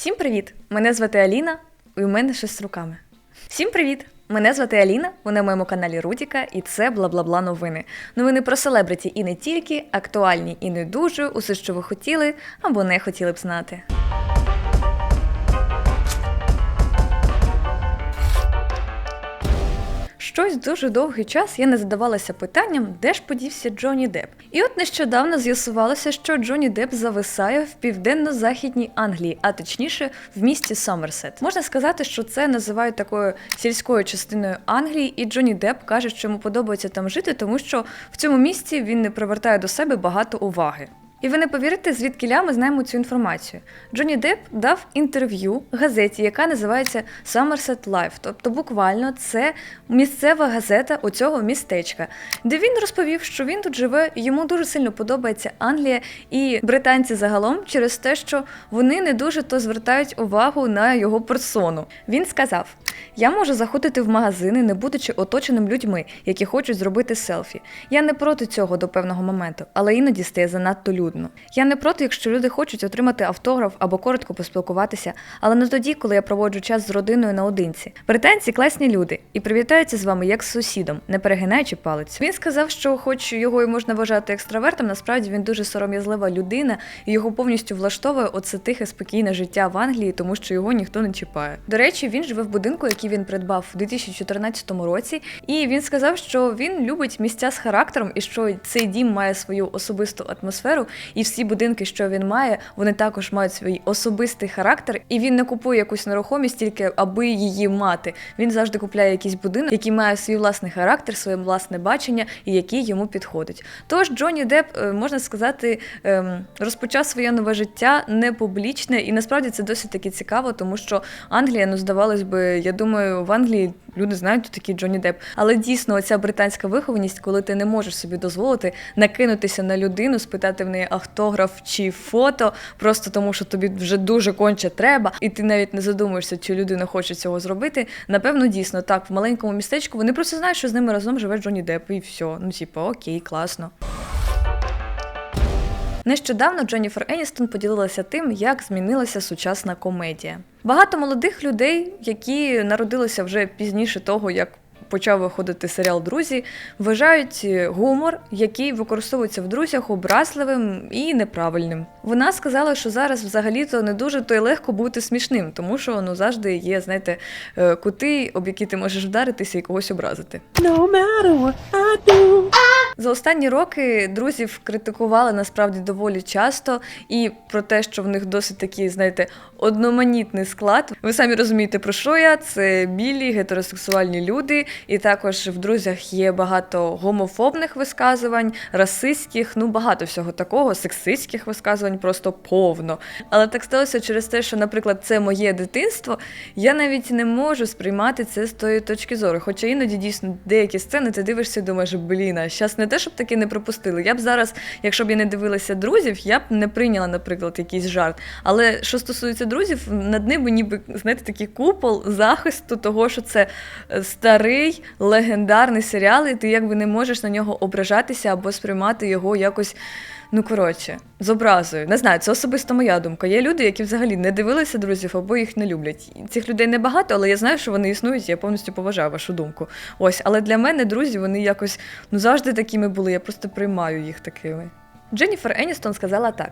Всім привіт! Мене звати Аліна, і у мене щось з руками. Всім привіт! Мене звати Аліна, ви на моєму каналі Рудіка, і це бла-бла-бла новини. Новини про селебриті і не тільки, актуальні і не дуже, усе, що ви хотіли або не хотіли б знати. Щось дуже довгий час я не задавалася питанням, де ж подівся Джонні Депп. І от нещодавно з'ясувалося, що Джонні Депп зависає в південно-західній Англії, а точніше в місті Сомерсет. Можна сказати, що це називають такою сільською частиною Англії, і Джонні Депп каже, що йому подобається там жити, тому що в цьому місті він не привертає до себе багато уваги. І ви не повірите, звідки ми знаємо цю інформацію. Джонні Депп дав інтерв'ю газеті, яка називається Somerset Life. Тобто, буквально це місцева газета оцього містечка, де він розповів, що він тут живе, йому дуже сильно подобається Англія і британці загалом через те, що вони не дуже то звертають увагу на його персону. Він сказав: Я можу заходити в магазини, не будучи оточеним людьми, які хочуть зробити селфі. Я не проти цього до певного моменту, але іноді стає занадто людно. Я не проти, якщо люди хочуть отримати автограф або коротко поспілкуватися, але не тоді, коли я проводжу час з родиною наодинці. Британці класні люди і привітаються з вами як з сусідом, не перегинаючи палець. Він сказав, що, хоч його і можна вважати екстравертом, насправді він дуже сором'язлива людина, і його повністю влаштовує оце тихе спокійне життя в Англії, тому що його ніхто не чіпає. До речі, він живе в будинку, який він придбав у 2014 році, і він сказав, що він любить місця з характером і що цей дім має свою особисту атмосферу, і всі будинки, що він має, вони також мають свій особистий характер, і він не купує якусь нерухомість тільки аби її мати. Він завжди купляє якийсь будинок, який має свій власний характер, своє власне бачення і який йому підходить. Тож Джонні Депп, е, можна сказати, ем, розпочав своє нове життя не публічне, і насправді це досить таки цікаво, тому що Англія, ну здавалось би, думаю, в Англії люди знають, хто такий Джонні Депп. Але дійсно, оця британська вихованість, коли ти не можеш собі дозволити накинутися на людину, спитати в неї автограф чи фото, просто тому що тобі вже дуже конче треба, і ти навіть не задумуєшся, чи людина хоче цього зробити. Напевно, дійсно так, в маленькому містечку вони просто знають, що з ними разом живе Джонні Депп, і все. Ну, типу, окей, класно. Нещодавно Дженніфер Еністон поділилася тим, як змінилася сучасна комедія. Багато молодих людей, які народилися вже пізніше того, як почав виходити серіал Друзі, вважають гумор, який використовується в друзях, образливим і неправильним. Вона сказала, що зараз взагалі-то не дуже то й легко бути смішним, тому що ну завжди є, знаєте, е, кути, об які ти можеш вдаритися і когось образити. No matter what I do. За останні роки друзів критикували насправді доволі часто, і про те, що в них досить такий, знаєте, одноманітний склад. Ви самі розумієте, про що я? Це білі гетеросексуальні люди, і також в друзях є багато гомофобних висказувань, расистських, ну багато всього такого, сексистських висказувань просто повно. Але так сталося через те, що, наприклад, це моє дитинство. Я навіть не можу сприймати це з тої точки зору. Хоча іноді дійсно деякі сцени ти дивишся і думаєш, блін, а щас не те, щоб таке не пропустили. Я б зараз, якщо б я не дивилася друзів, я б не прийняла, наприклад, якийсь жарт. Але що стосується друзів, над ними ніби знаєте, такий купол захисту того, що це е, старий легендарний серіал, і ти якби не можеш на нього ображатися або сприймати його якось. Ну, коротше, з образою. Не знаю, це особисто моя думка. Є люди, які взагалі не дивилися друзів або їх не люблять. Цих людей небагато, але я знаю, що вони існують, і я повністю поважаю вашу думку. Ось, але для мене друзі, вони якось ну завжди такими були. Я просто приймаю їх такими. Дженніфер Еністон сказала так: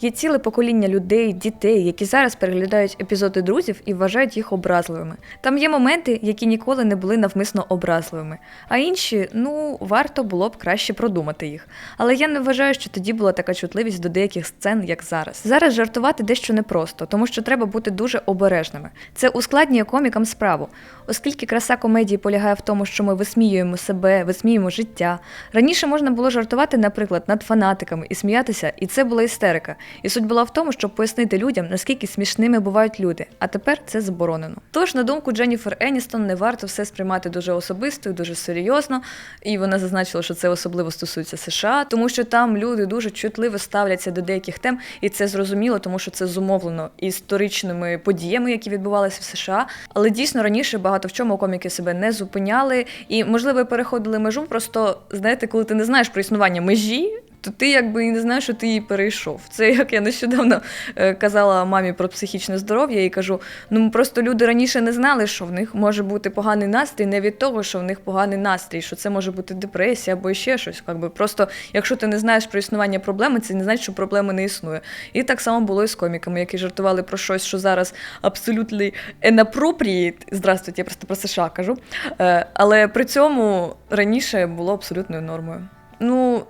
є ціле покоління людей, дітей, які зараз переглядають епізоди друзів і вважають їх образливими. Там є моменти, які ніколи не були навмисно образливими, а інші, ну, варто було б краще продумати їх. Але я не вважаю, що тоді була така чутливість до деяких сцен, як зараз. Зараз жартувати дещо непросто, тому що треба бути дуже обережними. Це ускладнює комікам справу, оскільки краса комедії полягає в тому, що ми висміюємо себе, висміюємо життя. Раніше можна було жартувати, наприклад, над фанатиками і сміятися, і це була істерика. І суть була в тому, щоб пояснити людям, наскільки смішними бувають люди. А тепер це заборонено. Тож, на думку Дженніфер Еністон, не варто все сприймати дуже особисто і дуже серйозно. І вона зазначила, що це особливо стосується США, тому що там люди дуже чутливо ставляться до деяких тем, і це зрозуміло, тому що це зумовлено історичними подіями, які відбувалися в США. Але дійсно раніше багато в чому коміки себе не зупиняли і, можливо, переходили межу. Просто знаєте, коли ти не знаєш про існування межі. То ти якби і не знаєш, що ти її перейшов. Це як я нещодавно е, казала мамі про психічне здоров'я і кажу: ну просто люди раніше не знали, що в них може бути поганий настрій, не від того, що в них поганий настрій, що це може бути депресія або ще щось. Якби просто, якщо ти не знаєш про існування проблеми, це не значить, що проблеми не існує. І так само було і з коміками, які жартували про щось, що зараз абсолютно inappropriate. Здравствуйте, я просто про США кажу. Е, але при цьому раніше було абсолютною нормою. Ну,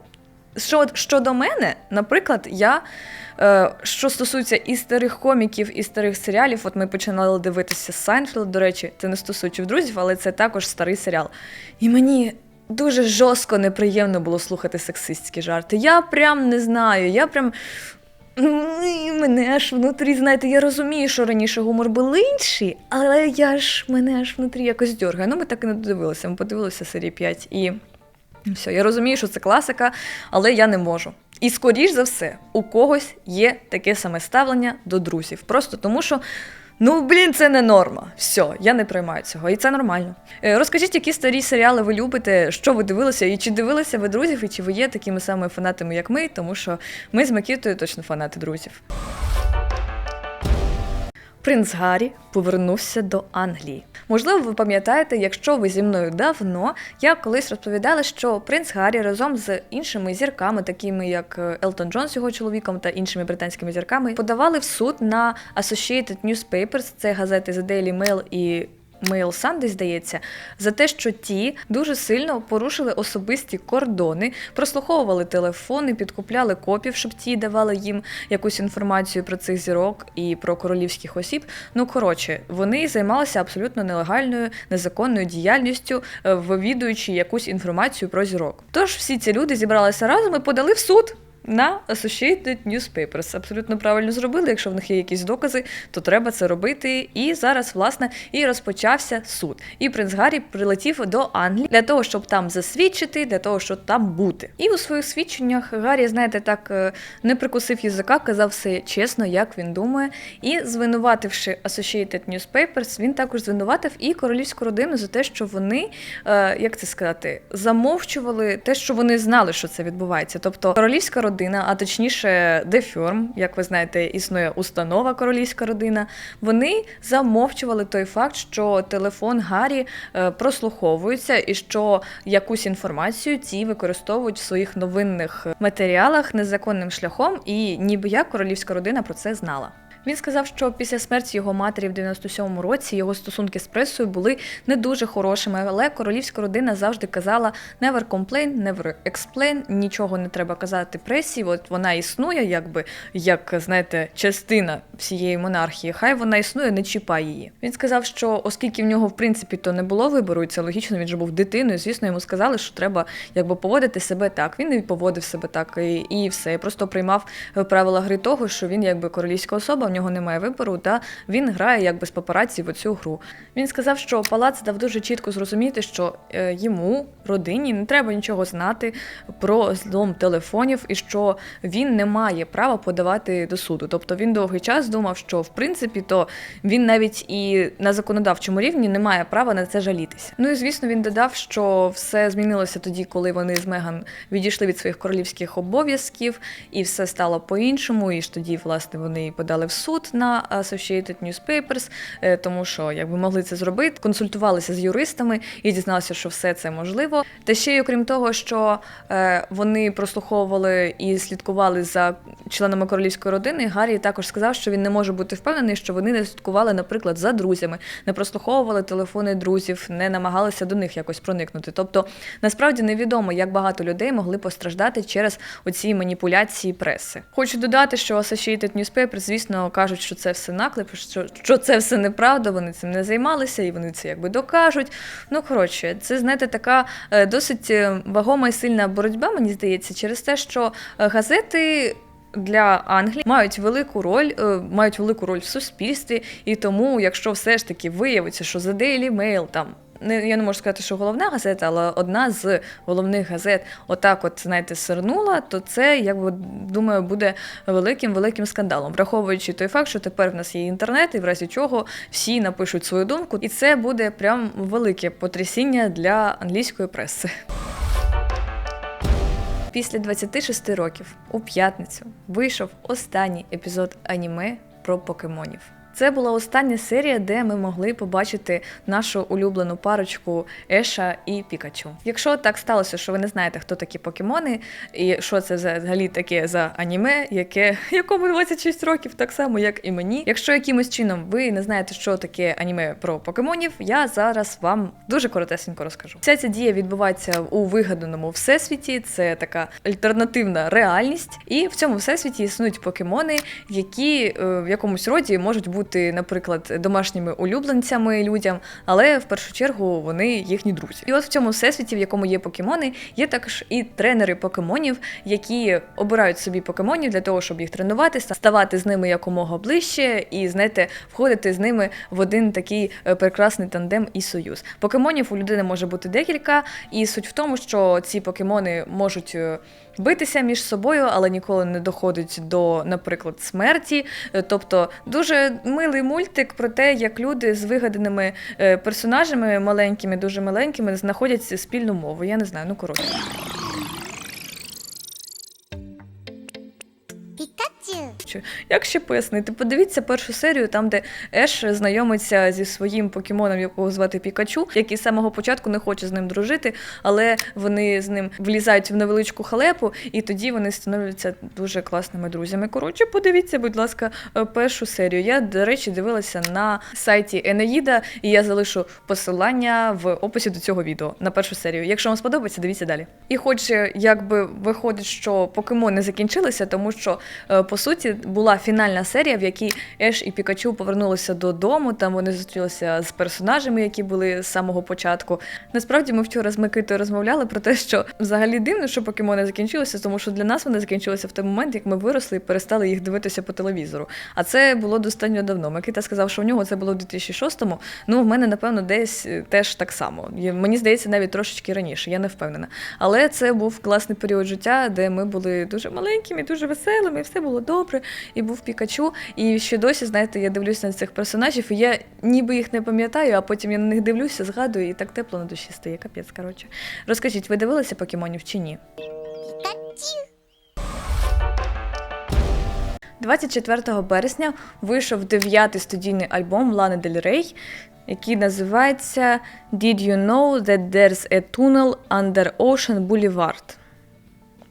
що, щодо мене, наприклад, я, е, що стосується і старих коміків, і старих серіалів, от ми починали дивитися Сайнфілд, до речі, це не стосуючи друзів, але це також старий серіал. І мені дуже жорстко неприємно було слухати сексистські жарти. Я прям не знаю, я прям. Мене аж внутрі, знаєте, я розумію, що раніше гумор був інший, але я ж мене аж внутрі якось дьоргає. Ну, ми так і не додивилися. Ми подивилися серії 5 і все, я розумію, що це класика, але я не можу. І скоріш за все, у когось є таке саме ставлення до друзів. Просто тому, що. Ну, блін, це не норма. Все, я не приймаю цього, і це нормально. Е, Розкажіть, які старі серіали ви любите, що ви дивилися, і чи дивилися ви друзів, і чи ви є такими самими фанатами, як ми, тому що ми з Макітою точно фанати друзів. Принц Гаррі повернувся до Англії. Можливо, ви пам'ятаєте, якщо ви зі мною давно, я колись розповідала, що принц Гаррі разом з іншими зірками, такими як е, Елтон Джон з його чоловіком та іншими британськими зірками, подавали в суд на Associated Newspapers, це газети The Daily Mail і Mail Sunday, здається, за те, що ті дуже сильно порушили особисті кордони, прослуховували телефони, підкупляли копів, щоб ті давали їм якусь інформацію про цих зірок і про королівських осіб. Ну коротше, вони займалися абсолютно нелегальною, незаконною діяльністю, е, вивідуючи якусь інформацію про зірок. Тож всі ці люди зібралися разом і подали в суд. На Associated Newspapers. Абсолютно правильно зробили. Якщо в них є якісь докази, то треба це робити. І зараз, власне, і розпочався суд. І принц Гаррі прилетів до Англії для того, щоб там засвідчити, для того, щоб там бути. І у своїх свідченнях Гаррі, знаєте, так е, не прикусив язика, казав все чесно, як він думає. І звинувативши Associated Newspapers, він також звинуватив і королівську родину за те, що вони, е, як це сказати, замовчували те, що вони знали, що це відбувається. Тобто королівська родина, а точніше, дефьорм, як ви знаєте, існує установа королівська родина. Вони замовчували той факт, що телефон Гаррі е, прослуховується, і що якусь інформацію ці використовують в своїх новинних матеріалах незаконним шляхом, і ніби як королівська родина про це знала. Він сказав, що після смерті його матері в 97-му році його стосунки з пресою були не дуже хорошими, але королівська родина завжди казала never complain, never explain, нічого не треба казати пресі. От вона існує, якби як знаєте, частина всієї монархії. Хай вона існує, не чіпай її. Він сказав, що оскільки в нього в принципі то не було вибору, і це логічно, він же був дитиною. Звісно, йому сказали, що треба якби поводити себе так. Він і поводив себе так, і, і все. І просто приймав е, правила гри того, що він якби королівська особа, нього немає вибору, та він грає якби з папараці в цю гру. Він сказав, що палац дав дуже чітко зрозуміти, що е, йому, родині, не треба нічого знати про злом телефонів і що він не має права подавати до суду. Тобто він довгий час думав, що в принципі то він навіть і на законодавчому рівні не має права на це жалітися. Ну і звісно, він додав, що все змінилося тоді, коли вони з Меган відійшли від своїх королівських обов'язків, і все стало по-іншому. І ж тоді, власне, вони подали в суд на Associated Newspapers, е, тому що якби могли це зробити, консультувалися з юристами і дізналися, що все це можливо. Та ще й окрім того, що е, вони прослуховували і слідкували за членами королівської родини. Гаррі також сказав, що він не може бути впевнений, що вони не слідкували, наприклад, за друзями, не прослуховували телефони друзів, не намагалися до них якось проникнути. Тобто, насправді невідомо, як багато людей могли постраждати через оці маніпуляції преси. Хочу додати, що Associated Newspapers, звісно, кажуть, що це все наклеп, що, що це все неправда, вони цим не займалися і вони це якби докажуть. Ну коротше, це знаєте, така е, досить е, вагома і сильна боротьба, мені здається, через те, що е, газети. Для Англії мають велику роль, мають велику роль в суспільстві, і тому, якщо все ж таки виявиться, що The Daily Mail там не я не можу сказати, що головна газета, але одна з головних газет, отак, от знаєте, сирнула, то це якби думаю буде великим великим скандалом, враховуючи той факт, що тепер в нас є інтернет, і в разі чого всі напишуть свою думку, і це буде прям велике потрясіння для англійської преси. Після 26 років у п'ятницю вийшов останній епізод аніме про покемонів. Це була остання серія, де ми могли побачити нашу улюблену парочку Еша і Пікачу. Якщо так сталося, що ви не знаєте, хто такі покемони, і що це взагалі таке за аніме, яке якому 26 років, так само як і мені. Якщо якимось чином ви не знаєте, що таке аніме про покемонів, я зараз вам дуже коротесенько розкажу. Вся ця дія відбувається у вигаданому всесвіті. Це така альтернативна реальність, і в цьому всесвіті існують покемони, які е, в якомусь роді можуть бути, наприклад, домашніми улюбленцями людям, але в першу чергу вони їхні друзі. І от в цьому всесвіті, в якому є покемони, є також і тренери покемонів, які обирають собі покемонів для того, щоб їх тренувати, ставати з ними якомога ближче, і знаєте, входити з ними в один такий е, прекрасний тандем і союз. Покемонів у людини може бути декілька, і суть в тому, що ці покемони можуть. Битися між собою, але ніколи не доходить до, наприклад, смерті. Е, Тобто дуже милий мультик про те, як люди з вигаданими е, персонажами маленькими, дуже маленькими, знаходять спільну мову. Я не знаю, ну коротше. Чи- Як ще пояснити? Подивіться першу серію, там, де Еш знайомиться зі своїм покемоном, якого звати Пікачу, який з самого початку не хоче з ним дружити, але вони з ним влізають в невеличку халепу, і тоді вони становляться дуже класними друзями. Коротше, подивіться, будь ласка, е, першу серію. Я, до речі, дивилася на сайті Енеїда, і я залишу посилання в описі до цього відео на першу серію. Якщо вам сподобається, дивіться далі. І хоч е, якби виходить, що покемони закінчилися, тому що е, по суті була фінальна серія, в якій Еш і Пікачу повернулися додому. Там вони зустрілися з персонажами, які були з самого початку. Насправді ми вчора з Микитою розмовляли про те, що взагалі дивно, що покемони закінчилися, тому що для нас вони закінчилися в той момент, як ми виросли і перестали їх дивитися по телевізору. А це було достатньо давно. Микита сказав, що у нього це було в 2006-му. Ну, в мене, напевно, десь теж так само. Мені здається, навіть трошечки раніше, я не впевнена. Але це був класний період життя, де ми були дуже маленькими, дуже веселими, все було добре. І був Пікачу. І ще досі, знаєте, я дивлюся на цих персонажів, і я ніби їх не пам'ятаю, а потім я на них дивлюся, згадую, і так тепло на душі стає. Капець, коротше. Розкажіть, ви дивилися покемонів чи ні? 24 березня вийшов дев'ятий студійний альбом Лани Дель Рей, який називається Did you know that there's a tunnel under Ocean Boulevard?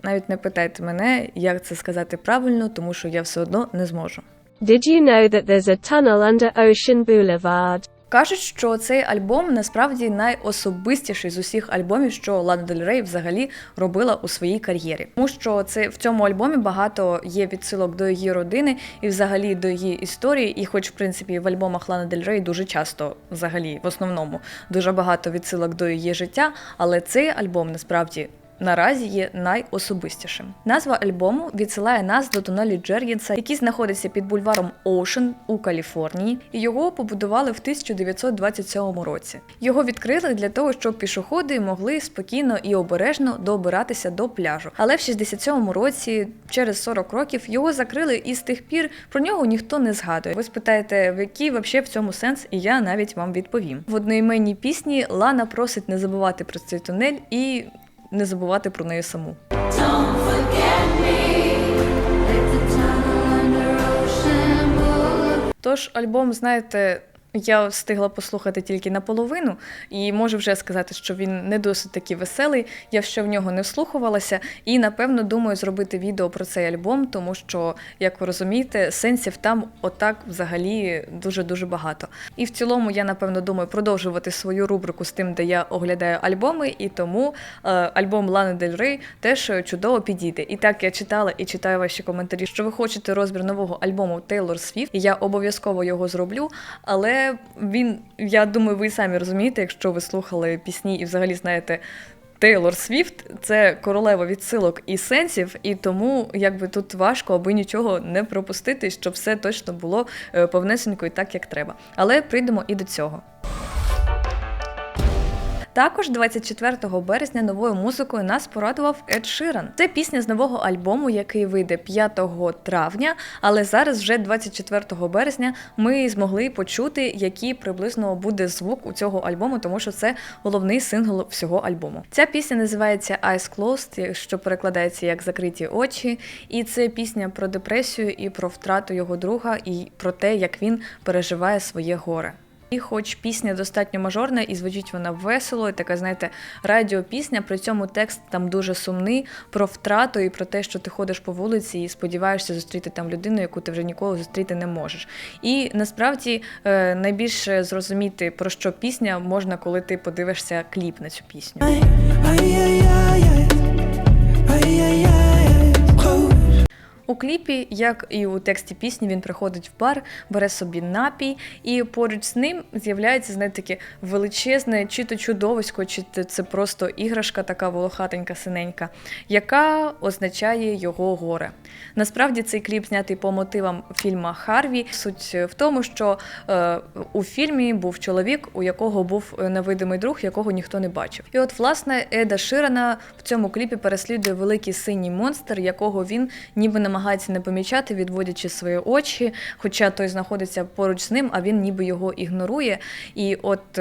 Навіть не питайте мене, як це сказати правильно, тому що я все одно не зможу. Did you know that there's a tunnel under Ocean Boulevard? Кажуть, що цей альбом насправді найособистіший з усіх альбомів, що Лана Дель Рей взагалі робила у своїй кар'єрі. Тому що це в цьому альбомі багато є відсилок до її родини і взагалі до її історії. І, хоч в принципі в альбомах Лана Дель Рей дуже часто, взагалі, в основному, дуже багато відсилок до її життя, але цей альбом насправді. Наразі є найособистішим. Назва альбому відсилає нас до тунелі Джергінса, який знаходиться під бульваром Оушен у Каліфорнії, і його побудували в 1927 році. Його відкрили для того, щоб пішоходи могли спокійно і обережно добиратися до пляжу. Але в 67 році, через 40 років, його закрили, і з тих пір про нього ніхто не згадує. Ви спитаєте, в який вообще в цьому сенс, і я навіть вам відповім. В одноіменній пісні Лана просить не забувати про цей тунель і не забувати про неї саму. Тож альбом, знаєте, я встигла послухати тільки наполовину, і можу вже сказати, що він не досить такий веселий. Я ще в нього не вслухувалася, і напевно думаю зробити відео про цей альбом, тому що, як ви розумієте, сенсів там отак взагалі дуже дуже багато. І в цілому я напевно думаю продовжувати свою рубрику з тим, де я оглядаю альбоми, і тому е, альбом Лани Дель Рей теж чудово підійде. І так я читала і читаю ваші коментарі, що ви хочете розбір нового альбому Тейлор Свіфт, я обов'язково його зроблю. Але він, я думаю, ви самі розумієте, якщо ви слухали пісні і взагалі знаєте. Тейлор Свіфт це королева відсилок і сенсів, і тому якби тут важко, аби нічого не пропустити, щоб все точно було е, повнесенько і так, як треба. Але прийдемо і до цього. Також 24 березня новою музикою нас порадував Ед Ширан. Це пісня з нового альбому, який вийде 5 травня. Але зараз, вже 24 березня, ми змогли почути, який приблизно буде звук у цього альбому, тому що це головний сингл всього альбому. Ця пісня називається Eyes Closed, що перекладається як закриті очі. І це пісня про депресію і про втрату його друга, і про те, як він переживає своє горе. І хоч пісня достатньо мажорна, і звучить вона весело, і така, знаєте, радіопісня, при цьому текст там дуже сумний про втрату і про те, що ти ходиш по вулиці і сподіваєшся зустріти там людину, яку ти вже ніколи зустріти не можеш. І насправді е, найбільше зрозуміти про що пісня можна, коли ти подивишся кліп на цю пісню. Ay, ay, У кліпі, як і у тексті пісні, він приходить в бар, бере собі напій, і поруч з ним з'являється знаєте, таке величезне, чи то чудовисько, чи це просто іграшка, така волохатенька синенька, яка означає його горе. Насправді цей кліп знятий по мотивам фільма Харві. Суть в тому, що е, у фільмі був чоловік, у якого був невидимий друг, якого ніхто не бачив. І от, власне, Еда Ширана в цьому кліпі переслідує великий синій монстр, якого він ніби намагається не помічати, відводячи свої очі, хоча той знаходиться поруч з ним, а він ніби його ігнорує. І от.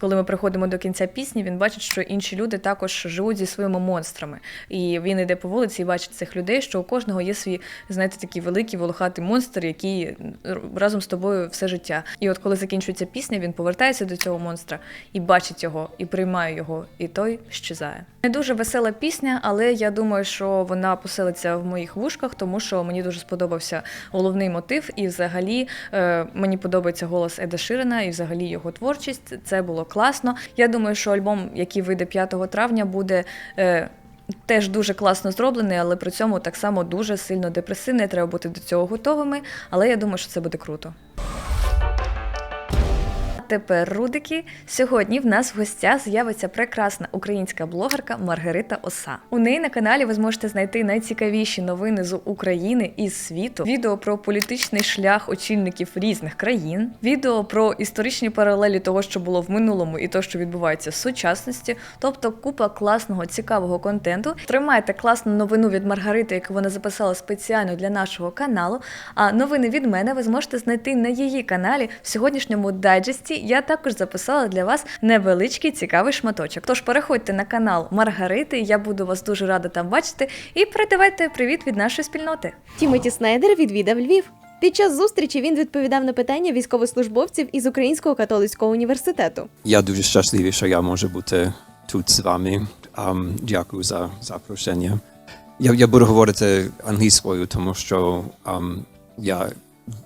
Коли ми приходимо до кінця пісні, він бачить, що інші люди також живуть зі своїми монстрами. І він йде по вулиці і бачить цих людей, що у кожного є свій, знаєте, такий великий волохатий монстр, який разом з тобою все життя. І от коли закінчується пісня, він повертається до цього монстра і бачить його, і приймає його, і той щезає. Не дуже весела пісня, але я думаю, що вона поселиться в моїх вушках, тому що мені дуже сподобався головний мотив, і взагалі е, мені подобається голос Еда Ширена, і взагалі його творчість. Це було класно. Я думаю, що альбом, який вийде 5 травня, буде. Е, Теж дуже класно зроблений, але при цьому так само дуже сильно депресивний. Треба бути до цього готовими. Але я думаю, що це буде круто. Тепер, рудики, сьогодні в нас в гостях з'явиться прекрасна українська блогерка Маргарита Оса. У неї на каналі ви зможете знайти найцікавіші новини з України і світу, відео про політичний шлях очільників різних країн, відео про історичні паралелі того, що було в минулому, і то, що відбувається в сучасності, тобто купа класного цікавого контенту. Тримайте класну новину від Маргарити, яку вона записала спеціально для нашого каналу. А новини від мене ви зможете знайти на її каналі в сьогоднішньому дайджесті. Я також записала для вас невеличкий цікавий шматочок. Тож переходьте на канал Маргарити, я буду вас дуже рада там бачити. І передавайте привіт від нашої спільноти. Тімоті Снайдер відвідав Львів. Під час зустрічі він відповідав на питання військовослужбовців із Українського католицького університету. Я дуже щасливий, що я можу бути тут з вами. Um, дякую за запрошення. Я, я буду говорити англійською, тому що um, я,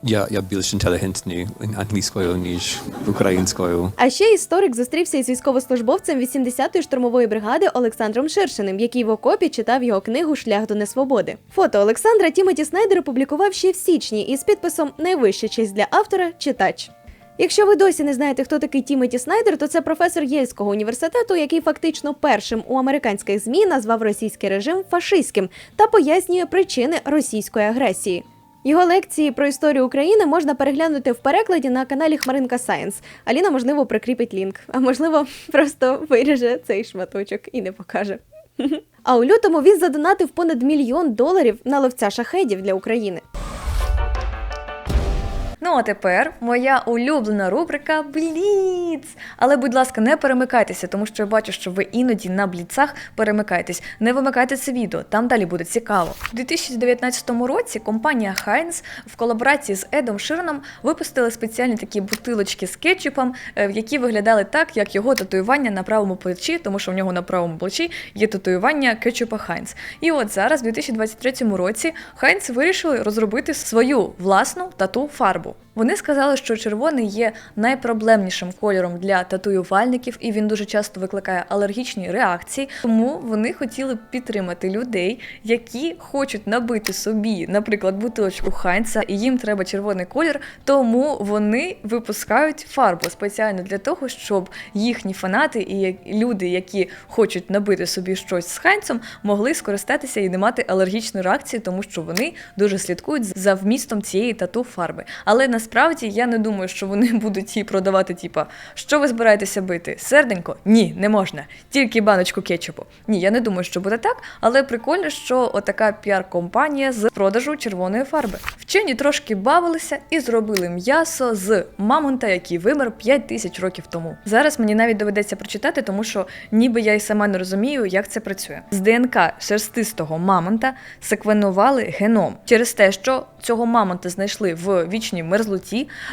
я, я більш інтелігентний англійською, ніж українською. А ще історик зустрівся із військовослужбовцем 80-ї штурмової бригади Олександром Ширшиним, який в окопі читав його книгу Шлях до несвободи. Фото Олександра Тімоті Снайдер опублікував ще в січні із підписом Найвища честь для автора читач. Якщо ви досі не знаєте, хто такий Тімоті Снайдер, то це професор Єльського університету, який фактично першим у американських змі назвав російський режим фашистським та пояснює причини російської агресії. Його лекції про історію України можна переглянути в перекладі на каналі Хмаринка Сайенс. Аліна, можливо, прикріпить лінк, а можливо, просто виріже цей шматочок і не покаже. А у лютому він задонатив понад мільйон доларів на ловця шахедів для України. Ну а тепер моя улюблена рубрика Бліц. Але, будь ласка, не перемикайтеся, тому що я бачу, що ви іноді на бліцах перемикаєтесь. Не вимикайте це відео, там далі буде цікаво. У 2019 році компанія Heinz в колаборації з Едом Шираном випустили спеціальні такі бутилочки з кетчупом, е, які виглядали так, як його татуювання на правому плечі, тому що в нього на правому плечі є татуювання кетчупа Heinz. І от зараз, у 2023 році, Heinz вирішили розробити свою власну Apple. Вони сказали, що червоний є найпроблемнішим кольором для татуювальників, і він дуже часто викликає алергічні реакції. Тому вони хотіли б підтримати людей, які хочуть набити собі, наприклад, бутилочку Хайнца, і їм треба червоний колір. Тому вони випускають фарбу спеціально для того, щоб їхні фанати і люди, які хочуть набити собі щось з Хайнцем, могли скористатися і не мати алергічної реакції, тому що вони дуже слідкують за вмістом цієї тату фарби. Але насправді я не думаю, що вони будуть їй продавати, типа, що ви збираєтеся бити? Серденько? Ні, не можна. Тільки баночку кетчупу. Ні, я не думаю, що буде так, але прикольно, що отака піар-компанія з продажу червоної фарби. Вчені трошки бавилися і зробили м'ясо з мамонта, який вимер 5 тисяч років тому. Зараз мені навіть доведеться прочитати, тому що ніби я й сама не розумію, як це працює. З ДНК шерстистого мамонта секвенували геном через те, що цього мамонта знайшли в вічній мерзлоті.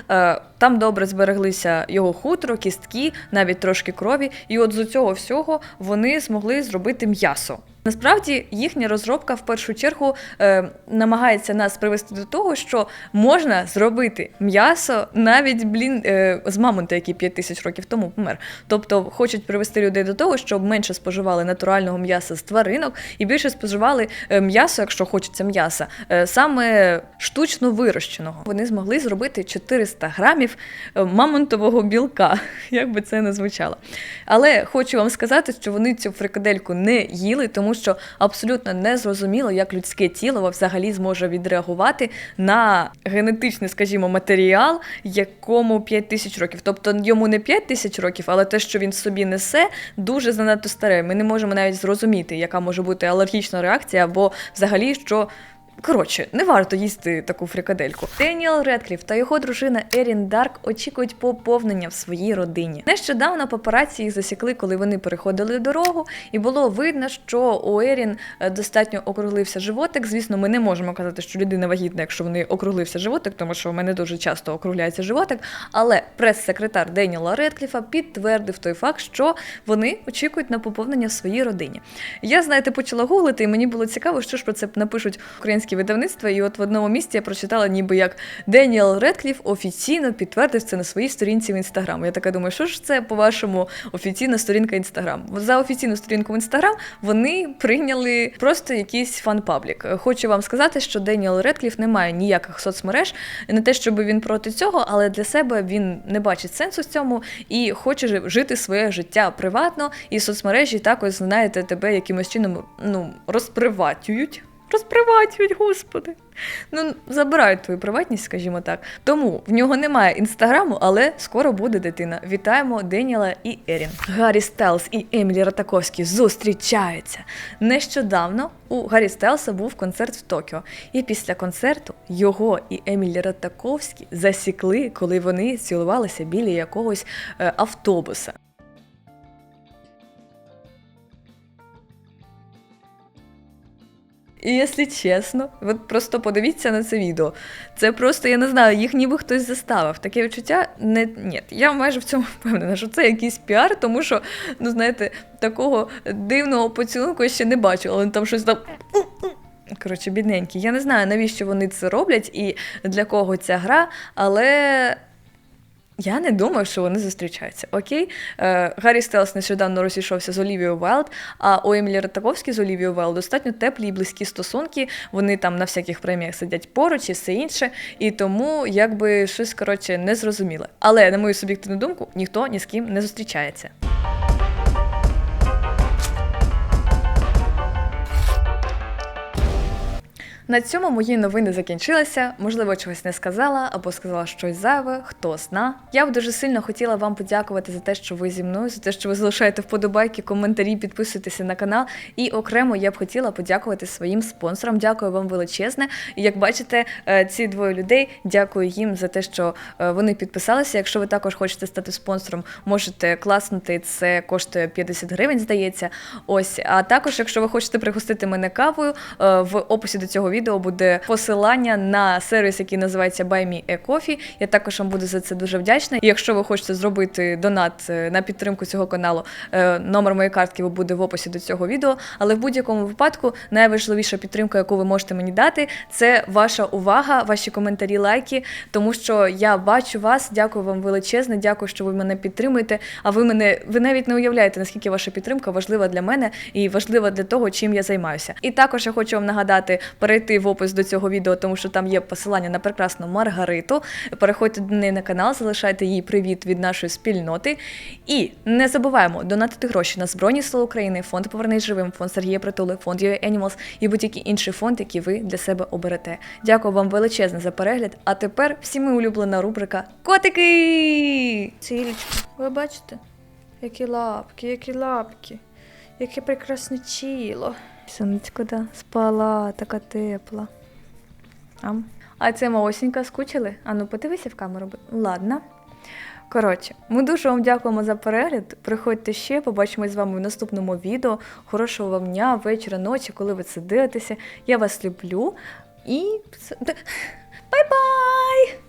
Е, там добре збереглися його хутро, кістки, навіть трошки крові. І от з цього всього вони змогли зробити м'ясо. Насправді їхня розробка в першу чергу е, намагається нас привести до того, що можна зробити м'ясо навіть блін е, з мамонта, який 5 тисяч років тому помер. Тобто хочуть привести людей до того, щоб менше споживали натурального м'яса з тваринок і більше споживали е, м'ясо, якщо хочеться м'яса, е, саме штучно вирощеного. Вони змогли зробити 400 грамів е, мамонтового білка, як би це не звучало. Але хочу вам сказати, що вони цю фрикадельку не їли, тому що абсолютно не зрозуміло, як людське тіло взагалі зможе відреагувати на генетичний, скажімо, матеріал, якому 5 тисяч років. Тобто йому не 5 тисяч років, але те, що він собі несе, дуже занадто старе. Ми не можемо навіть зрозуміти, яка може бути алергічна реакція, або взагалі що. Коротше, не варто їсти таку фрикадельку. Деніел Редкліф та його дружина Ерін Дарк очікують поповнення в своїй родині. Нещодавно папараці їх засікли, коли вони переходили дорогу, і було видно, що у Ерін е, достатньо округлився животик. Звісно, ми не можемо казати, що людина вагітна, якщо в неї округлився животик, тому що в мене дуже часто округляється животик. Але прес-секретар Деніела Редкліфа підтвердив той факт, що вони очікують на поповнення в своїй родині. Я, знаєте, почала гуглити, і мені було цікаво, що ж про це напишуть українські видавництва. І от в одному місці я прочитала, ніби як Деніел Редкліф офіційно підтвердив це на своїй сторінці в інстаграм. Я така думаю, що ж це по-вашому офіційна сторінка інстаграм? За офіційну сторінку в інстаграм вони прийняли просто якийсь фан-паблік. Хочу вам сказати, що Деніел Редкліф не має ніяких соцмереж, не те, щоб він проти цього, але для себе він не бачить сенсу в цьому і хоче жи- жити своє життя приватно, і соцмережі також, знаєте, тебе якимось чином ну, розприватюють. Розприватюють, господи. Ну, забирають твою приватність, скажімо так. Тому в нього немає інстаграму, але скоро буде дитина. Вітаємо Деніела і Ерін. Гаррі Стелс і Емілі Ратаковські зустрічаються. Нещодавно у Гаррі Стелса був концерт в Токіо. І після концерту його і Емілі Ратаковські засікли, коли вони цілувалися біля якогось е, автобуса. І якщо чесно, от просто подивіться на це відео. Це просто, я не знаю, їх ніби хтось заставив. Таке відчуття не ні. Я майже в цьому впевнена, що це якийсь піар, тому що, ну знаєте, такого дивного поцілунку я ще не бачила. Але там щось там. Коротше, бідненькі. Я не знаю, навіщо вони це роблять і для кого ця гра, але я не думаю, що вони зустрічаються. Окей, е, Гаррі Стелс нещодавно розійшовся з Олівією Вайлд, а у Емілі Ратаковській з Олівією Вайлд достатньо теплі і близькі стосунки. Вони там на всяких преміях сидять поруч і все інше. І тому якби щось коротше не зрозуміле. Але на мою суб'єктивну думку, ніхто ні з ким не зустрічається. На цьому мої новини закінчилися. Можливо, чогось не сказала або сказала щось зайве, хто зна. Я б дуже сильно хотіла вам подякувати за те, що ви зі мною, за те, що ви залишаєте вподобайки, коментарі, підписуєтеся на канал. І окремо я б хотіла подякувати своїм спонсорам. Дякую вам величезне. І як бачите, е, ці двоє людей, дякую їм за те, що е, вони підписалися. Якщо ви також хочете стати спонсором, можете класнути. Це коштує 50 гривень, здається. Ось, а також, якщо ви хочете пригостити мене кавою, е, в описі до цього відео буде посилання на сервіс, який називається Buy Me a Coffee. Я також вам буду за це дуже вдячна. І якщо ви хочете зробити донат е, на підтримку цього каналу, е, номер моєї картки буде в описі до цього відео. Але в будь-якому випадку найважливіша підтримка, яку ви можете мені дати, це ваша увага, ваші коментарі, лайки, тому що я бачу вас. Дякую вам величезне. Дякую, що ви мене підтримуєте. А ви мене ви навіть не уявляєте, наскільки ваша підтримка важлива для мене і важлива для того, чим я займаюся. І також я хочу вам нагадати перейти знайти в опис до цього відео, тому що там є посилання на прекрасну Маргариту. Переходьте до неї на канал, залишайте їй привіт від нашої спільноти. І не забуваємо донатити гроші на Збройні Сили України, фонд Повернись живим, фонд Сергія Притули, фонд UA Animals і будь-який інший фонд, який ви для себе оберете. Дякую вам величезне за перегляд. А тепер всіми улюблена рубрика Котики! Цілічка, ви бачите? Які лапки, які лапки, яке прекрасне тіло. Сонечко, да, спала, така тепла. Ам. А це малосенька скучили? Ану, подивися в камеру. Ладно. Коротше, ми дуже вам дякуємо за перегляд. Приходьте ще, побачимось з вами в наступному відео. Хорошого вам дня, вечора, ночі, коли ви це дивитеся. Я вас люблю. І. Бай-бай!